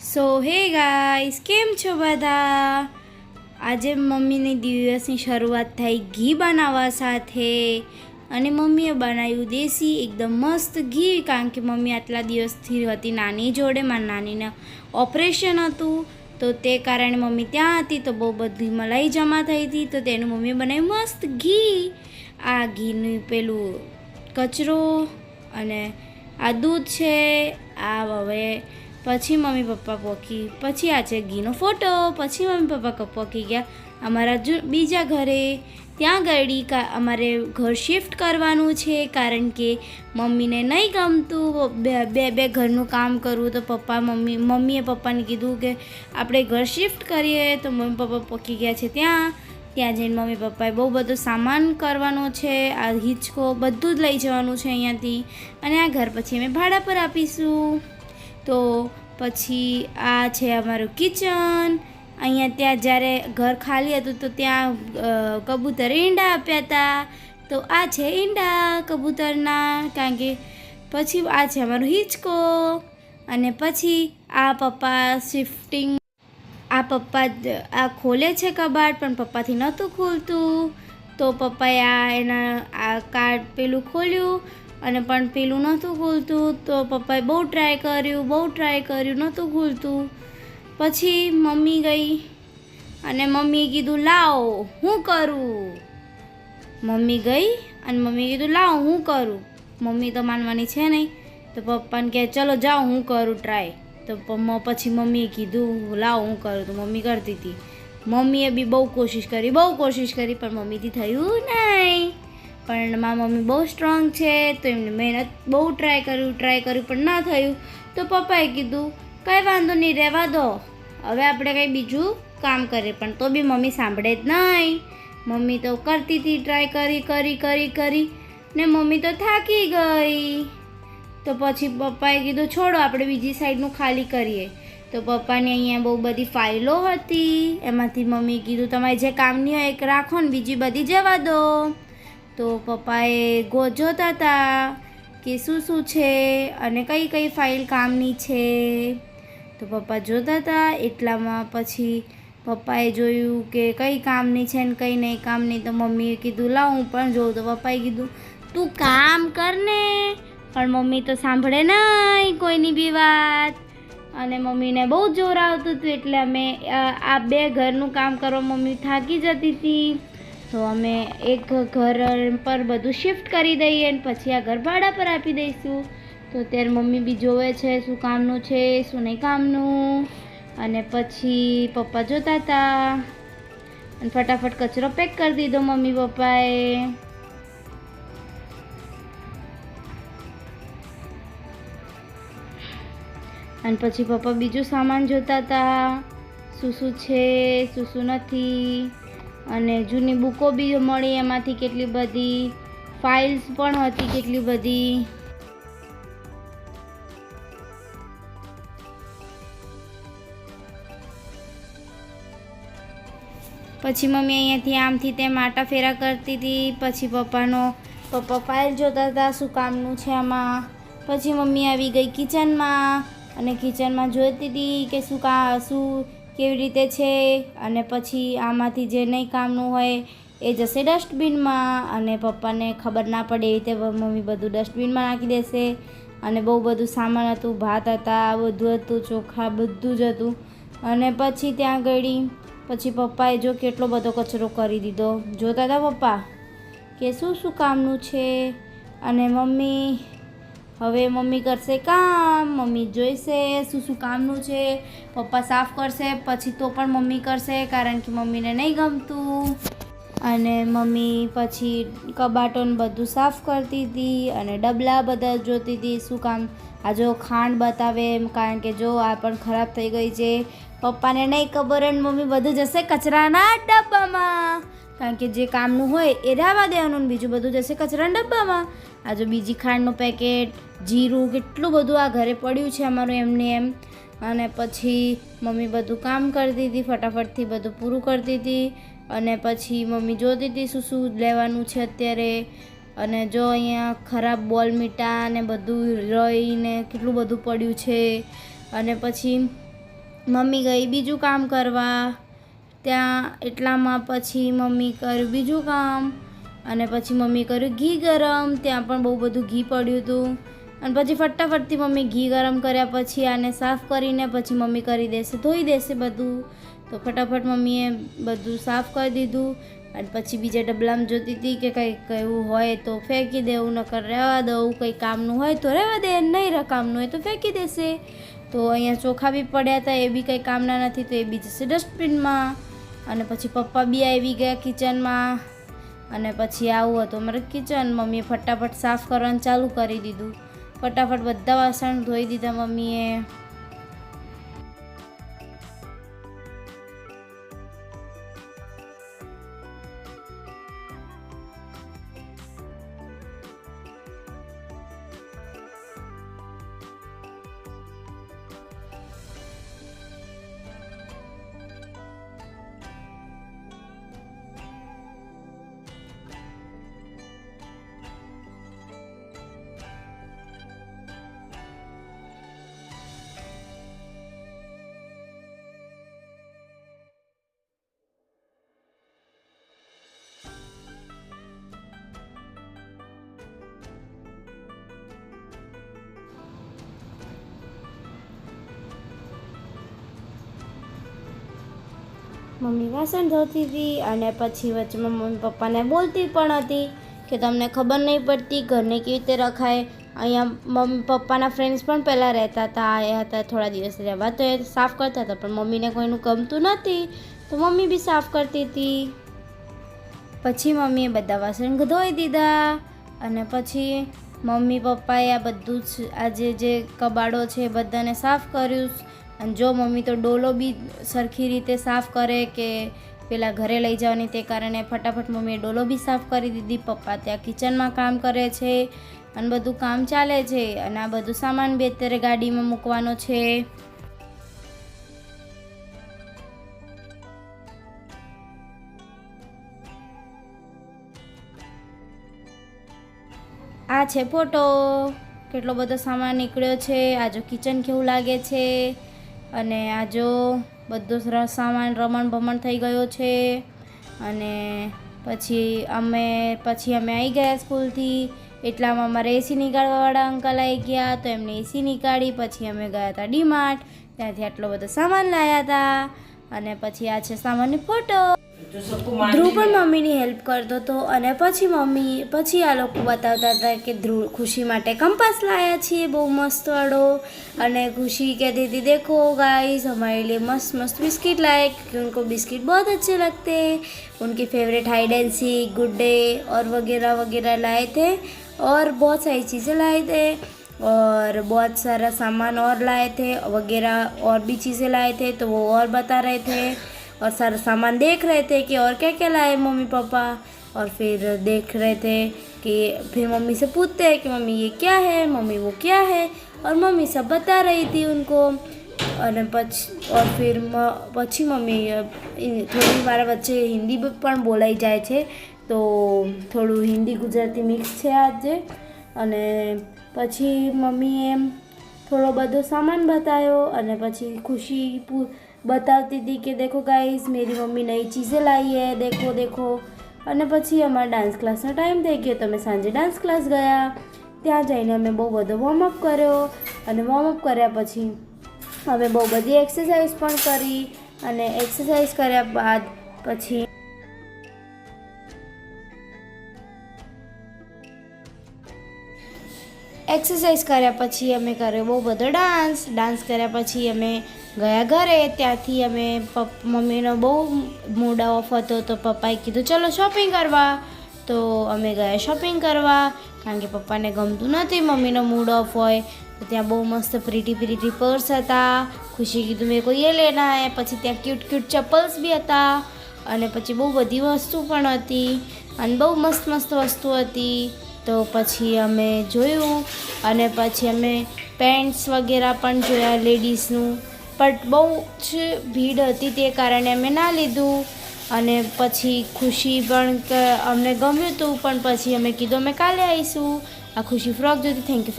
સો હે ગાઈસ કેમ છો બધા? આજે મમ્મીની દિવસની શરૂઆત થઈ ઘી બનાવવા સાથે. અને મમ્મીએ બનાવ્યું દેશી, એકદમ મસ્ત ઘી, કારણ કે મમ્મી આટલા દિવસથી હતી નાની જોડે, મારી નાનીને ઓપરેશન હતું. તો તે કારણે મમ્મી ત્યાં હતી, તો બહુ બધી મલાઈ જમા થઈ હતી. તો તેનું મમ્મીએ બનાવ્યું મસ્ત ઘી. આ ઘીનું પેલું કચરો અને આ દૂધ છે. આ હવે પછી મમ્મી પપ્પા પોકી, પછી આ છે ઘીનો ફોટો, પછી મમ્મી પપ્પા પોકી ગયા. અમારા જુ- બીજા ઘરે ત્યાં ગળી અમારે ઘર શિફ્ટ કરવાનું છે કારણ કે મમ્મીને નહીં ગમતું બે બે બે ઘરનું કામ કરવું. તો પપ્પા, મમ્મી, મમ્મીએ પપ્પાને કીધું કે આપણે ઘર શિફ્ટ કરીએ. તો મમ્મી પપ્પા પોકી ગયા છે ત્યાં. ત્યાં જઈને મમ્મી પપ્પાએ બહુ બધો સામાન કરવાનો છે, આ હિંચકો બધું જ લઈ જવાનું છે અહીંયાથી. અને આ ઘર પછી અમે ભાડા પર આપીશું. તો પછી આ છે અમારું કિચન. અહીંયા ત્યાં જ્યારે ઘર ખાલી હતું તો ત્યાં કબૂતર ઈંડા આપ્યા હતા તો આ છે ઈંડા કબૂતરના, કારણ કે પછી આ છે અમારો હિંચકો. અને પછી આ પપ્પા શિફ્ટિંગ, આ પપ્પા આ ખોલે છે કબાટ, પણ પપ્પાથી નહોતું ખોલતું. તો પપ્પાએ આ એના, આ કાર્ડ પેલું ખોલ્યું. અને પણ પેલું નહોતું ખુલતું તો પપ્પાએ બહુ ટ્રાય કર્યું, બહુ ટ્રાય કર્યું, નહોતું ખુલતું. પછી મમ્મી ગઈ અને મમ્મીએ કીધું, લાવ, હું કરું. મમ્મી ગઈ અને મમ્મીએ કીધું, લાવ, હું કરું. મમ્મી તો માનવાની છે નહીં. તો પપ્પાને કહે, ચલો, જાઓ, હું કરું ટ્રાય તો પછી મમ્મીએ કીધું, લાવ, હું કરું. તો મમ્મી કરતી હતી. મમ્મીએ બી બહુ કોશિશ કરી, બહુ કોશિશ કરી, પણ મમ્મીથી થયું નહીં. પણ મારા મમ્મી બહુ સ્ટ્રોંગ છે, તો એમને મહેનત બહુ ટ્રાય કર્યું ટ્રાય કર્યું, પણ ના થયું. તો પપ્પાએ કીધું, કંઈ વાંધો નહીં, રહેવા દો. હવે આપણે કંઈ બીજું કામ કરીએ. પણ તો બી મમ્મી સાંભળે જ નહીં. મમ્મી તો કરતી હતી ટ્રાય કરી કરી કરી કરી, ને મમ્મી તો થાકી ગઈ. તો પછી પપ્પાએ કીધું, છોડો, આપણે બીજી સાઈડનું ખાલી કરીએ. તો પપ્પાની અહીંયા બહુ બધી ફાઇલો હતી. એમાંથી મમ્મી કીધું, તમારે જે કામની હોય એક રાખો ને, બીજી બધી જવા દો. તો પપ્પાએ ગો જોતા હતા કે શું શું છે અને કઈ કઈ ફાઇલ કામની છે. તો પપ્પા જોતા હતા એટલામાં પછી પપ્પાએ જોયું કે કઈ કામની છે ને કઈ નહીં કામની તો મમ્મીએ કીધું, લાવ હું પણ જોઉં. તો પપ્પાએ કીધું, તું કામ કર ને, પણ મમ્મી તો સાંભળે નહીં કોઈની બી વાત. અને મમ્મીને બહુ જોર આવતું હતું એટલે અમે આ બે ઘરનું કામ કરવા મમ્મી થાકી જતી હતી. તો અમે એક ઘર પર બધું શિફ્ટ કરી દઈએ અને પછી આ ઘર ભાડા પર આપી દઈશું. તો ત્યારે મમ્મી બી જોવે છે શું કામનું છે, શું નહીં કામનું. અને પછી પપ્પા જોતા હતા. અને ફટાફટ કચરો પેક કરી દીધો મમ્મી પપ્પાએ. અને પછી પપ્પા બીજું સામાન જોતા હતા. શું શું છે, શું શું નથી. અને જૂની બુકો બી મળી, એમાંથી કેટલી બધી ફાઇલ્સ પણ હતી, કેટલી બધી. પછી મમ્મી અહીંયાથી આમથી તેમ આટા ફેરા કરતી હતી, પછી પપ્પાનો, પપ્પા ફાઇલ જોતા હતા શું કામનું છે આમાં. પછી મમ્મી આવી ગઈ કિચનમાં અને કિચનમાં જોતી હતી કે શું કા, શું કેવી રીતે છે અને પછી આમાંથી જે નહીં કામનું હોય એ જશે ડસ્ટબિનમાં અને પપ્પાને ખબર ના પડે એ રીતે મમ્મી બધું ડસ્ટબિનમાં નાખી દેશે અને બહુ બધું સામાન હતું, ભાત હતા બધું હતું, ચોખા, બધું જ હતું. અને પછી ત્યાં ગળી, પછી પપ્પાએ જો કેટલો બધો કચરો કરી દીધો. જોતા હતા પપ્પા કે શું શું કામનું છે? અને મમ્મી હવે મમ્મી કરશે કામ, મમ્મી જોઈશે શું શું કામનું છે, પપ્પા સાફ કરશે, પછી તો પણ મમ્મી કરશે કારણ કે મમ્મીને નહીં ગમતું. અને મમ્મી પછી કબાટોને બધું સાફ કરતી હતી અને ડબલા બધા જોતી હતી શું કામ, આ જો ખાંડ બતાવે એમ, કારણ કે જો આ પણ ખરાબ થઈ ગઈ છે. પપ્પાને નહીં ખબર અને મમ્મી બધું જશે કચરાના ડબ્બામાં. કારણ કે જે કામનું હોય એ રહેવા દેવાનું બીજું બધું જશે કચરાના ડબ્બામાં. આ જો બીજી ખાંડનું પેકેટ, જીરું, કેટલું બધું આ ઘરે પડ્યું છે અમારું એમને એમ. અને પછી મમ્મી બધું કામ કરતી હતી ફટાફટથી બધું પૂરું કરતી હતી અને પછી મમ્મી જોતી હતી શું શું લેવાનું છે અત્યારે. અને જો અહીંયા ખરાબ બોલ મીઠા ને બધું રહીને કેટલું બધું પડ્યું છે. અને પછી મમ્મી ગઈ બીજું કામ કરવા. ત્યાં એટલામાં પછી મમ્મી કર્યું બીજું કામ. અને પછી મમ્મી કર્યું ઘી ગરમ, ત્યાં પણ બહુ બધું ઘી પડ્યું હતું. અને પછી ફટાફટથી મમ્મી ઘી ગરમ કર્યા પછી આને સાફ કરીને પછી મમ્મી કરી દેશે, ધોઈ દેશે બધું. તો ફટાફટ મમ્મીએ બધું સાફ કરી દીધું. અને પછી બીજા ડબલામાં જોતી હતી કે કંઈક એવું હોય તો ફેંકી દેવું નકર રહેવા દઉં કંઈ કામનું હોય તો રહેવા દે, નહીં કામનું હોય તો ફેંકી દેશે. તો અહીંયા ચોખા બી પડ્યા હતા, એ બી કંઈ કામના નથી, તો એ બી જશે ડસ્ટબિનમાં. અને પછી પપ્પા બી આવી ગયા કિચનમાં. અને પછી આવું હતું. મારે કિચન મમ્મીએ ફટાફટ સાફ કરવાનું ચાલુ કરી દીધું. ફટાફટ બધા વાસણ ધોઈ દીધા મમ્મીએ. મમ્મી વાસણ ધોતી હતી અને પછી વચમાં મમ્મી પપ્પાને બોલતી પણ હતી કે તમને ખબર નહીં પડતી ઘરને કેવી રીતે રખાય. અહીંયા મમ્મી પપ્પાના ફ્રેન્ડ્સ પણ પહેલાં રહેતા હતા આવ્યા હતા થોડા દિવસ રહેવા તો એ સાફ કરતા હતા, પણ મમ્મીને કોઈનું ગમતું નથી. તો મમ્મી બી સાફ કરતી હતી. પછી મમ્મીએ બધા વાસણ ધોઈ દીધા અને પછી મમ્મી પપ્પાએ આ બધું જ આજે જે કબાડો છે એ બધાને સાફ કર્યું. અને જો મમ્મી તો ડોલો બી સરખી રીતે સાફ કરે કે પેલા ઘરે લઈ જવાની તે કારણે ફટાફટ મમ્મીએ ડોલો બી સાફ કરી દીધી, પપ્પા ત્યાં કિચનમાં કામ કરે છે અને બધું કામ ચાલે છે અને આ બધું સામાન બી અત્યારે ગાડીમાં મૂકવાનો છે. આ છે ફોટો. કેટલો બધો સામાન નીકળ્યો છે. આ કિચન કેવું લાગે છે. અને આ જો બધો સામાન રમણ ભમણ થઈ ગયો છે અને પછી અમે પછી અમે આવી ગયા સ્કૂલથી. એટલામાં અમારે એસી નીકાળવાવાળા અંકલ આવી ગયા, તો એમને એસી નીકાળી, પછી અમે ગયા હતા ડીમાર્ટ ત્યાંથી આટલો બધો સામાન લાવ્યા હતા અને પછી આ છે સામાનની ફોટો. ધ્રુવ પણ મમ્મીની હેલ્પ કરતો હતો અને પછી મમ્મી પછી આ લોકો બતાવતા હતા કે ધ્રુવ ખુશી માટે કંપાસ લાયા છીએ બહુ મસ્ત વાળો અને खुशी कहती थी देखो गाइस हमारे लिए मस्त मस्त बिस्किट लाए क्योंकि उनको बिस्किट बहुत अच्छे लगते हैं उनकी favourite hide and seek good day और वगैरह वगैरह लाए थे और बहुत सारी चीज़ें लाए थे और बहुत सारा सामान और लाए थे वगैरह और भी चीज़ें लाए थे तो वो और बता रहे थे और सारा सामान देख रहे थे कि और क्या क्या लाए मम्मी पापा और फिर देख रहे थे कि फिर मम्मी से पूछते हैं कि मम्मी ये क्या है मम्मी वो क्या है और मम्मी सब बता रही थी उनको અને પછી और फिर મ- પછી મમ્મી અ, ઈ થોડી મારા વચ્ચે હિન્દી બ- પણ બોલાઈ જાય છે તો થોડું હિન્દી ગુજરાતી મિક્સ છે આજે અને પછી મમ્મીએ થોડો બધો સામાન બતાવ્યો અને પછી ખુશી બતાવતી હતી કે દેખો ગાઈઝ મેરી મમ્મી નવી ચીઝે લાવી હે, દેખો દેખો. અને પછી અમારા ડાન્સ ક્લાસનો ટાઈમ થઈ ગયો. તમે સાંજે ડાન્સ ક્લાસ ગયા. ત્યાં જઈને અમે બહુ બધો વોર્મઅપ કર્યો. અને વોર્મઅપ કર્યા પછી અમે બહુ બધી એક્સરસાઇઝ પણ કરી. અને એક્સરસાઇઝ કર્યા બાદ પછી એક્સરસાઇઝ કર્યા પછી અમે કર્યો બહુ બધો ડાન્સ ડાન્સ કર્યા પછી અમે ગયા ઘરે, ત્યાંથી અમે મમ્મીનો બહુ મૂડ ઓફ હતો તો પપ્પાએ કીધું, ચલો શોપિંગ કરવા. તો અમે ગયા શોપિંગ કરવા, કારણ કે પપ્પાને ગમતું નથી મમ્મીનો મૂડ ઓફ હોય. તો ત્યાં બહુ મસ્ત પ્રીટી પ્રીટી પર્સ હતા. ખુશી કીધું, મેં કોઈ એ લેના હે. પછી ત્યાં ક્યુટ ક્યુટ ચપ્પલ્સ બી હતા. અને પછી બહુ બધી વસ્તુ પણ હતી. અને બહુ મસ્ત મસ્ત વસ્તુ હતી. તો પછી અમે જોયું. અને પછી અમે પેન્ટ્સ વગેરે પણ જોયા લેડીઝનું બટ બહુ જ ભીડ હતી તે કારણે અમે ના લીધું. અને પછી ખુશી પણ અમને ગમ્યું હતું પણ પછી અમે કીધું અમે કાલે આવીશું આ ખુશી ફ્રોક જોતી થેન્ક યુ ફોર